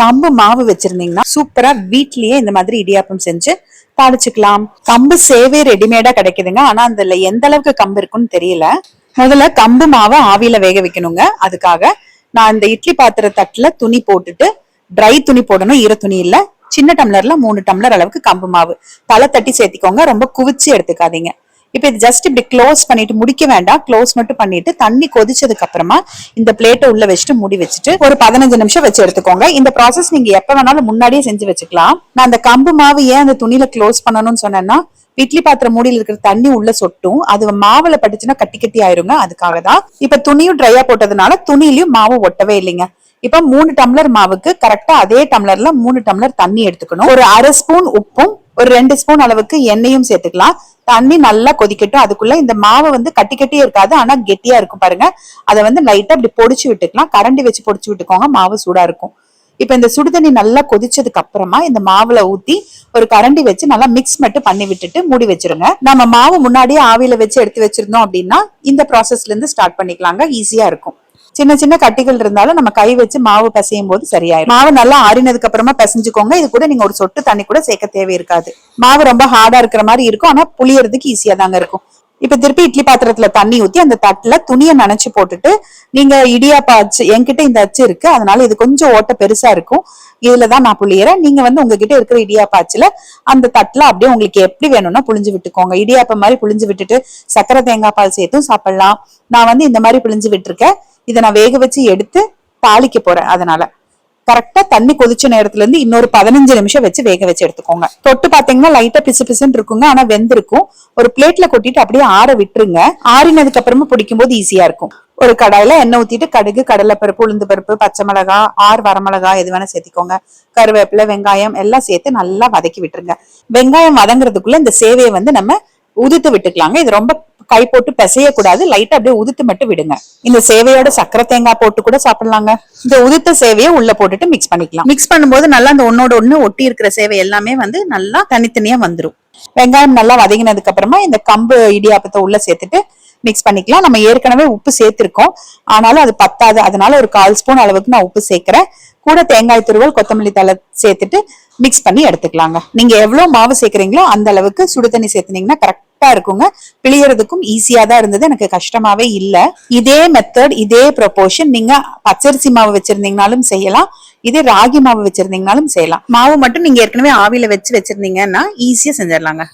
கம்பு மாவு வச்சிருந்தீங்கன்னா சூப்பரா வீட்லயே இந்த மாதிரி இடியாப்பம் செஞ்சு தாளிச்சுக்கலாம். கம்பு சேவே ரெடிமேடா கிடைக்குதுங்க. ஆனா அதுல எந்த அளவுக்கு கம்பு இருக்குன்னு தெரியல. முதல்ல கம்பு மாவை ஆவியில வேக வைக்கணுங்க. அதுக்காக நான் இந்த இட்லி பாத்திர தட்டுல துணி போட்டுட்டு ட்ரை துணி போடணும். ஈர துணி இல்ல. சின்ன டம்ளர்ல மூணு டம்ளர் அளவுக்கு கம்பு மாவு. தலை தட்டி சேர்த்திக்கோங்க. ரொம்ப குவிச்சு எடுத்துக்காதீங்க. இப்ப இது ஜஸ்ட் இப்படி க்ளோஸ் பண்ணிட்டு முடிக்க வேண்டாம். க்ளோஸ் மட்டும் பண்ணிட்டு தண்ணி கொதிச்சதுக்கு அப்புறமா இந்த பிளேட்டை உள்ள வச்சுட்டு மூடி வச்சுட்டு ஒரு பதினஞ்சு நிமிஷம் வச்சு எடுத்துக்கோங்க. இந்த ப்ராசஸ் நீங்க எப்ப வேணாலும் முன்னாடியே செஞ்சு வச்சுக்கலாம். நான் அந்த கம்பு மாவு ஏன் அந்த துணியில க்ளோஸ் பண்ணணும்னு சொன்னேன்னா இட்லி பாத்திரம் மூடியில் இருக்கிற தண்ணி உள்ள சொட்டும். அது மாவுல பட்டுச்சுன்னா கட்டி கட்டி ஆயிருங்க. அதுக்காக தான் இப்ப துணியும் ட்ரையா போட்டதுனால துணியிலயும் மாவு ஒட்டவே இல்லைங்க. இப்ப மூணு டம்ளர் மாவுக்கு கரெக்டா அதே டம்ளர்ல மூணு டம்ளர் தண்ணி எடுத்துக்கணும். ஒரு அரை ஸ்பூன் உப்பும் ஒரு ரெண்டு ஸ்பூன் அளவுக்கு எண்ணெயும் சேர்த்துக்கலாம். தண்ணி நல்லா கொதிக்கட்டும். அதுக்குள்ள இந்த மாவு வந்து கட்டி கட்டியே இருக்காது ஆனா கெட்டியா இருக்கும் பாருங்க. அதை வந்து லைட்டா அப்படி பொடிச்சு விட்டுக்கலாம். கரண்டி வச்சு பொடிச்சு விட்டுக்கோங்க மாவு சூடா இருக்கும். இப்ப இந்த சுடுதண்ணி நல்லா கொதிச்சதுக்கு அப்புறமா இந்த மாவுல ஊத்தி ஒரு கரண்டி வச்சு நல்லா மிக்ஸ் மட்டும் பண்ணி விட்டுட்டு மூடி வச்சிருங்க. நம்ம மாவு முன்னாடியே ஆவியில வச்சு எடுத்து வச்சிருந்தோம் அப்படின்னா இந்த ப்ராசஸ்ல இருந்து ஸ்டார்ட் பண்ணிக்கலாங்க. ஈஸியா இருக்கும். சின்ன சின்ன கட்டிகள் இருந்தாலும் நம்ம கை வச்சு மாவு பசையும் போது சரியாயிடும் மாவு நல்லா ஆறினதுக்கு அப்புறமா பிசைஞ்சுக்கோங்க. இது கூட நீங்க ஒரு சொட்டு தண்ணி கூட சேர்க்க தேவை இருக்காது மாவு ரொம்ப ஹார்டா இருக்கிற மாதிரி இருக்கும். ஆனா புளியறதுக்கு ஈஸியா தாங்க இருக்கும். இப்ப திருப்பி இட்லி பாத்திரத்துல தண்ணி ஊத்தி அந்த தட்டுல துணியை நனைச்சு போட்டுட்டு நீங்க இடியாப்பா அச்சு என்கிட்ட இந்த அச்சு இருக்கு. அதனால இது கொஞ்சம் ஓட்ட பெருசா இருக்கும். இதுலதான் நான் புளியறேன். நீங்க வந்து உங்ககிட்ட இருக்கிற இடியாப்பாச்சுல அந்த தட்டுல அப்படியே உங்களுக்கு எப்படி வேணும்னா புளிஞ்சு விட்டுக்கோங்க. இடியாப்பம் மாதிரி புளிஞ்சு விட்டுட்டு சக்கரை தேங்காய் பால் சேர்த்தும் சாப்பிடலாம். நான் வந்து இந்த மாதிரி புளிஞ்சு விட்டுருக்கேன். இதை நான் வேக வச்சு எடுத்து தாளிக்க போறேன் அதனால. கரெக்டா தண்ணி கொதிச்ச நேரத்துல இருந்து இன்னொரு பதினஞ்சு நிமிஷம் வச்சு வேக வச்சு எடுத்துக்கோங்க. தொட்டு பாத்தீங்கன்னா லைட்டா பிசு பிசுன்னு இருக்குங்க. ஆனா வெந்திருக்கும். ஒரு பிளேட்ல கொட்டிட்டு அப்படியே ஆற விட்டுருங்க. ஆறினதுக்கு அப்புறமா பிடிக்கும் போது ஈஸியா இருக்கும். ஒரு கடாயில எண்ணெய் ஊத்திட்டு கடுகு கடலைப்பருப்பு உளுந்து பருப்பு பச்சை மிளகா ஆறு வரமிளகா எது வேணா சேர்த்திக்கோங்க. கருவேப்பிலை வெங்காயம் எல்லாம் சேர்த்து நல்லா வதக்கி விட்டுருங்க. வெங்காயம் வதங்குறதுக்குள்ள இந்த சேவையை வந்து நம்ம உதுத்து விட்டுக்கலாங்க. இது ரொம்ப கை போட்டு பிசைய கூடாது லைட்டா அப்படியே உதுத்து மட்டும் விடுங்க. இந்த சேவையோட சக்கரை தேங்காய் போட்டு கூட சாப்பிடலாங்க. இந்த உதுத்த சேவையை உள்ள போட்டுட்டு மிக்ஸ் பண்ணிக்கலாம். மிக்ஸ் பண்ணும்போது நல்லா அந்த ஒன்னோட ஒண்ணு ஒட்டி இருக்கிற சேவை எல்லாமே வந்து நல்லா தனித்தனியா வந்துடும் வெங்காயம் நல்லா வதங்கினதுக்கு அப்புறமா இந்த கம்பு இடியாப்பத்தை உள்ள சேர்த்துட்டு மிக்ஸ் பண்ணிக்கலாம். நம்ம ஏற்கனவே உப்பு சேர்த்திருக்கோம். ஆனாலும் அது பத்தாது. அதனால ஒரு கால் ஸ்பூன் அளவுக்கு நான் உப்பு சேர்க்கிறேன். கூட தேங்காய் துருவல் கொத்தமல்லி தலை சேர்த்துட்டு மிக்ஸ் பண்ணி எடுத்துக்கலாங்க. நீங்க எவ்வளவு மாவு சேர்க்குறீங்களோ அந்த அளவுக்கு சுடு தண்ணி சேர்த்துனீங்கன்னா கரெக்டா இருக்குங்க. பிழியறதுக்கும் ஈஸியா தான் இருந்தது. எனக்கு கஷ்டமாவே இல்ல. இதே மெத்தட் இதே ப்ரொபோர்ஷன் நீங்க பச்சரிசி மாவு வச்சிருந்தீங்கனாலும் செய்யலாம். இதே ராகி மாவு வச்சிருந்தீங்கனாலும் செய்யலாம். மாவு மட்டும் நீங்க ஏற்கனவே ஆவியில வச்சு வச்சிருந்தீங்கன்னா ஈஸியா செஞ்சிடலாங்க.